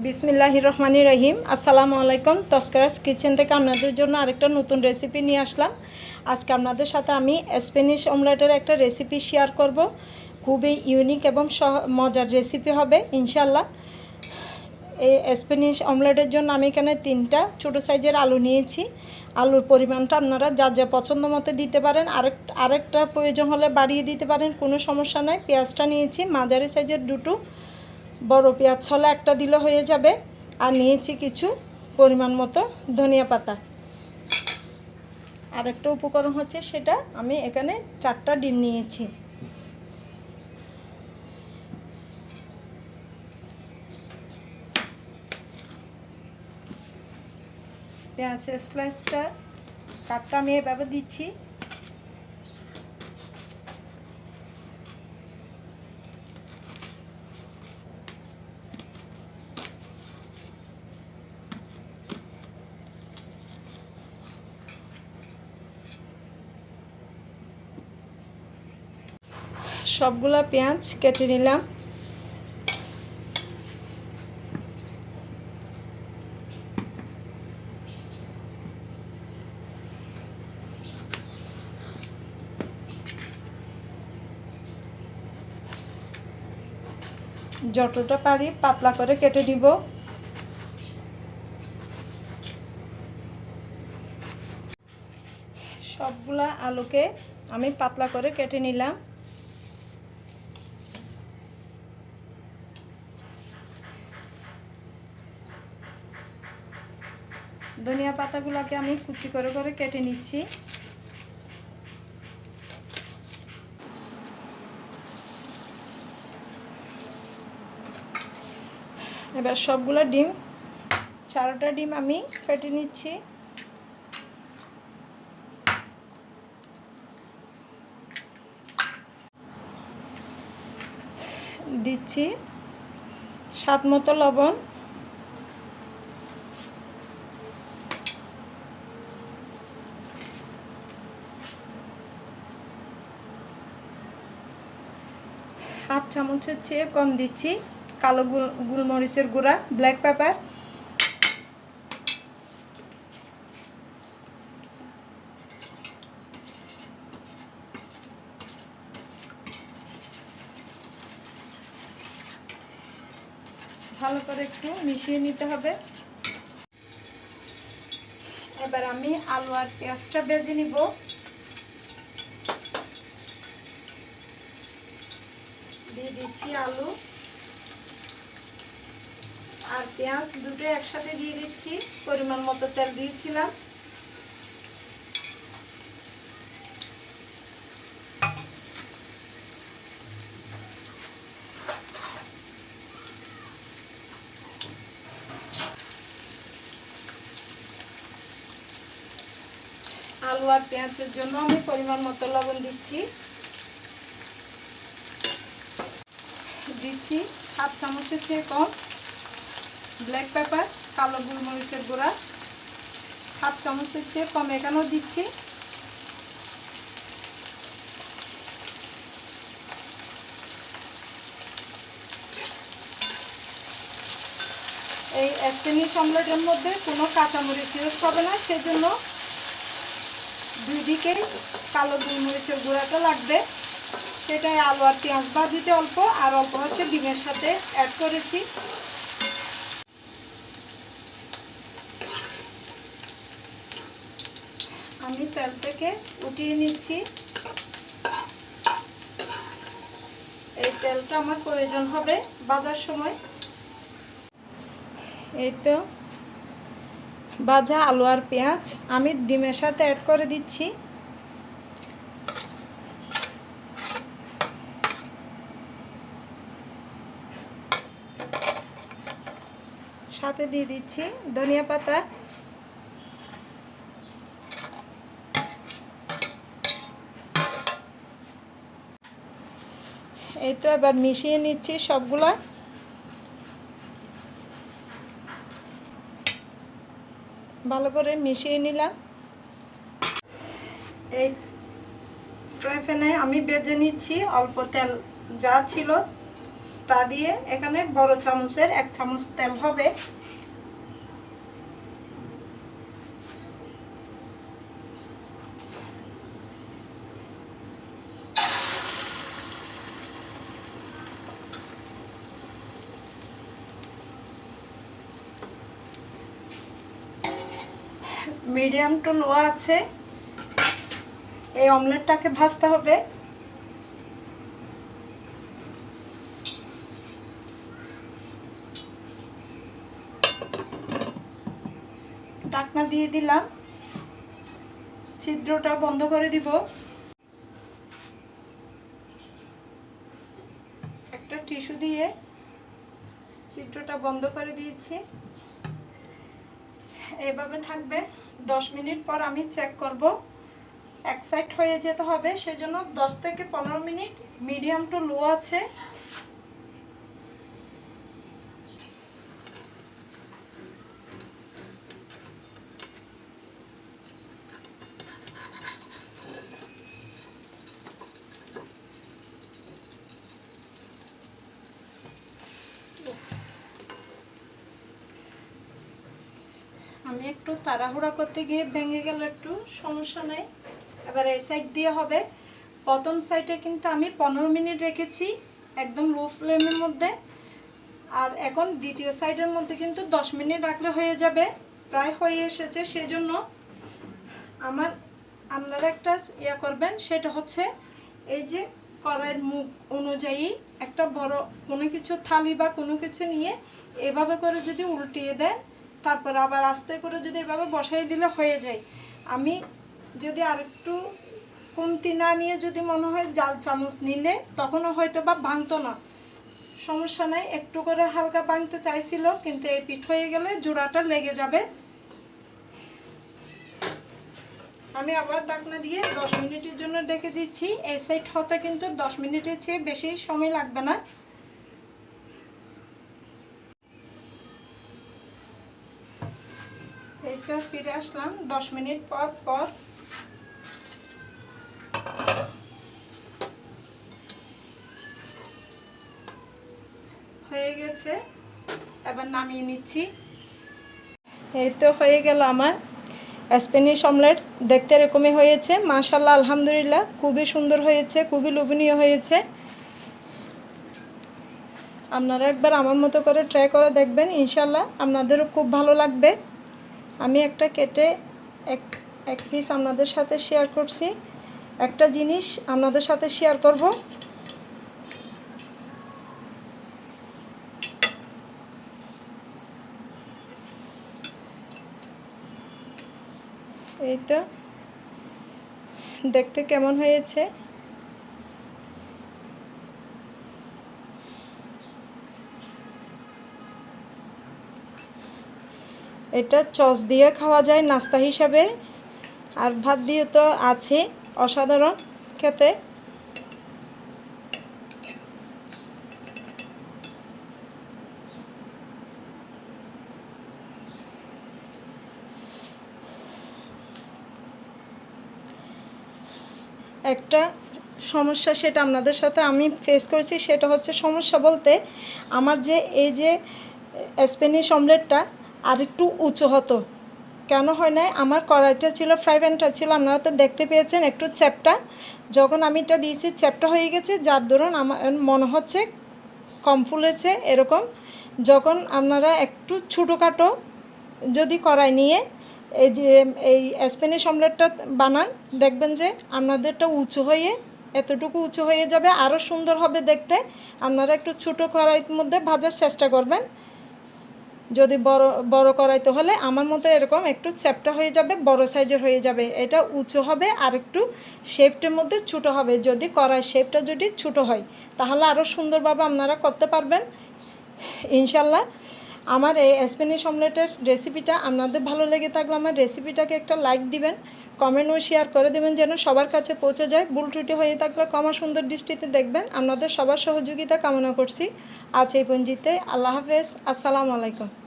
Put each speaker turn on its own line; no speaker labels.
বিসমিল্লাহ রহমানি রহিম আসসালামু আলাইকুম। তস্করাস কিচেন থেকে আপনাদের জন্য আরেকটা নতুন রেসিপি নিয়ে আসলাম। আজকে আপনাদের সাথে আমি স্প্যানিশ অমলেটের একটা রেসিপি শেয়ার করব। খুবই ইউনিক এবং মজার রেসিপি হবে ইনশাল্লাহ এই স্প্যানিশ অমলেটের জন্য আমি এখানে তিনটা ছোটো সাইজের আলু নিয়েছি। আলুর পরিমাণটা আপনারা যার যা পছন্দ মতো দিতে পারেন। আরেক আরেকটা প্রয়োজন হলে বাড়িয়ে দিতে পারেন, কোনো সমস্যা নাই। পেঁয়াজটা নিয়েছি, মাঝারি সাইজের দুটো। বড় পেঁয়াজ ছলে একটা দিলে হয়ে যাবে। আর নিয়েছি কিছু পরিমাণ মতো ধনিয়া পাতা। আরেকটা উপকরণ হচ্ছে সেটা আমি এখানে চারটা ডিম নিয়েছি। পেঁয়াজের স্লাইসটা কাপটা আমি এভাবে দিচ্ছি। সবগুলা পেঁয়াজ কেটে নিলাম। যতটা পারি পাতলা করে কেটে দিব সবগুলা আলুকে আমি পাতলা করে কেটে নিলাম। ধনিয়া পাতাগুলোকে আমি কুচি করে করে কেটে নিচ্ছি। এবার সবগুলো ডিম, চারোটা ডিম আমি ফেটে নিচ্ছি। দিচ্ছি স্বাদ মতো লবণ। হাফ চামচের চেয়ে কম দিচ্ছি। কালো গুল, গুলমরিচের গুঁড়া ব্ল্যাক পেপার ভালো করে একটু মিশিয়ে নিতে হবে। এবার আমি আলু আর পেঁয়াজটা বেজে নিব। দিচ্ছি আলু আর পেঁয়াজ দুটো একসাথে দিয়ে দিচ্ছি। পরিমাণ মতো তেল দিয়েছিলাম। আলু আর পেঁয়াজের জন্য আমি পরিমাণ মতো লবণ দিচ্ছি। দিচ্ছি হাফ চামচের চেয়ে কম। ব্ল্যাক পেপার কালো গোলমরিচের গুঁড়া। হাফ চামচের চেয়ে কম এখানেও দিচ্ছি। এই স্প্যানিশ অমলেটের মধ্যে কোনো কাঁচামরিচ ইউজ হবে না, সেজন্য দুই দিকে কালো গোলমরিচের গুঁড়াটা লাগবে। সেটাই আলু আর পেঁয়াজ ভাজিতে অল্প, আর অল্প হচ্ছে ডিমের সাথে অ্যাড করেছি। আমি তেল থেকে উঠিয়ে নিচ্ছি। এই তেলটা আমার প্রয়োজন হবে বাজার সময়। এই তো ভাজা আলু আর পেঁয়াজ আমি ডিমের সাথে অ্যাড করে দিচ্ছি। সাথে দিয়ে দিচ্ছি ধনিয়া পাতা। এই তো এবার মিশিয়ে নিচ্ছি সবগুলা। ভালো করে মিশিয়ে নিলাম। এই ফ্রাই প্যানে আমি বেজে নিচ্ছি অল্প তেল যা ছিল। তা দিয়ে এখানে বড় চামচের এক চামচ তেল হবে। মিডিয়াম টু লো আছে। এই অমলেটটাকে ভাজতে হবে। ঢাকনা দিয়ে দিলাম। ছিদ্রটা বন্ধ করে দিব। একটা টিস্যু দিয়ে ছিদ্রটা বন্ধ করে দিয়েছি। এভাবে থাকবে। দশ মিনিট পর আমি চেক করব। এক সাইড হয়ে যেতে হবে, সেজন্য দশ থেকে পনেরো মিনিট মিডিয়াম টু লো আছে। আমি একটু তাড়াহুড়া করতে গিয়ে ভেঙে গেল একটু, সমস্যা নেই। এবার এই সাইড দিয়ে হবে। প্রথম সাইডে কিন্তু আমি পনেরো মিনিট রেখেছি একদম লো ফ্লেমের মধ্যে। আর এখন দ্বিতীয় সাইডের মধ্যে কিন্তু দশ মিনিট রাখলে হয়ে যাবে। প্রায় হয়ে এসেছে সেজন্য আমার আপনারা একটা ইয়া করবেন, সেটা হচ্ছে এই যে কড়াইয়ের মুখ অনুযায়ী একটা বড় কোনো কিছু থালি বা কোনো কিছু নিয়ে এভাবে করে যদি উল্টিয়ে দেন তারপর আবার আস্তে করে যদি এভাবে বসাই দিলে হয়ে যায়। আমি যদি আরেকটু কমতি না নিয়ে যদি মনে হয় জাল চামচ নিলে, তখনও হয়তো বা ভাঙতো না। সমস্যা নাই, একটু করে হালকা ভাঙতে চাইছিল, কিন্তু এই পিঠ হয়ে গেলে জোড়াটা লেগে যাবে। আমি আবার ডাকনা দিয়ে দশ মিনিটের জন্য ডেকে দিচ্ছি। এই সাইড হতে কিন্তু দশ মিনিটের চেয়ে বেশি সময় লাগবে না। এই ফিরে আসলাম, দশ মিনিট পর পর। হয়ে গেছে, এবার নামিয়ে নিচ্ছি। এই তো হয়ে গেল আমার স্প্যানিশ অমলেট, দেখতে এরকমই হয়েছে মাশাল্লাহ আলহামদুলিল্লাহ, খুবই সুন্দর হয়েছে, খুবই লোভনীয় হয়েছে। আপনারা একবার আমার মতো করে ট্রাই করে দেখবেন ইনশাল্লাহ আপনাদেরও খুব ভালো লাগবে। আমি একটা কেটে এক এক পিস আপনাদের সাথে শেয়ার করছি। একটা জিনিস আপনাদের সাথে শেয়ার করব। এই তো। দেখতে কেমন হয়েছে? এটা চস দিয়ে খাওয়া যায় নাস্তা হিসাবে। আর ভাত দিয়ে তো আছে, অসাধারণ খেতে। একটা সমস্যা সেটা আপনাদের সাথে আমি ফেস করেছি, সেটা হচ্ছে সমস্যা বলতে আমার যে, এই যে স্প্যানিশ অমলেটটা আর একটু উঁচু হতো। কেন হয় নাই? আমার কড়াইটা ছিল ফ্রাই প্যানটা ছিল। আপনারা তো দেখতে পেয়েছেন একটু চ্যাপটা। যখন আমি এটা দিয়েছি, চ্যাপটা হয়ে গেছে। যার দরুন আমার মনে হচ্ছে কম ফুলেছে এরকম। যখন আপনারা একটু ছোটোখাটো যদি কড়াই নিয়ে এই যে, এই স্প্যানিশ অমলেটটা বানান, দেখবেন যে আপনাদেরটা উঁচু হয়ে, এতটুকু উঁচু হয়ে যাবে। আরও সুন্দর হবে দেখতে। আপনারা একটু ছোটো কড়াইয়ের মধ্যে ভাজার চেষ্টা করবেন। যদি বড় বড় করাইতে হলে আমার মতো এরকম একটু চ্যাপটা হয়ে যাবে, বড় সাইজের হয়ে যাবে। এটা উঁচু হবে, আর একটু শেপটার মধ্যে ছোটো হবে। যদি কড়াই শেপটা যদি ছোটো হয়, তাহলে আরও সুন্দরভাবে আপনারা করতে পারবেন। ইনশাল্লাহ আমার এই স্প্যানিশ অমলেটের রেসিপিটা আপনাদের ভালো লেগে থাকলে আমার রেসিপিটাকে একটা লাইক দিবেন কমেন্ট ও শেয়ার করে দেবেন যেন সবার কাছে পৌঁছে যায়। ভুল ত্রুটি হয়ে থাকলে কমা সুন্দর দৃষ্টিতে দেখবেন। আপনাদের সবার সহযোগিতা কামনা করছি। আজ এই পঞ্জিতে আল্লাহ হাফেজ। আসসালামু আলাইকুম।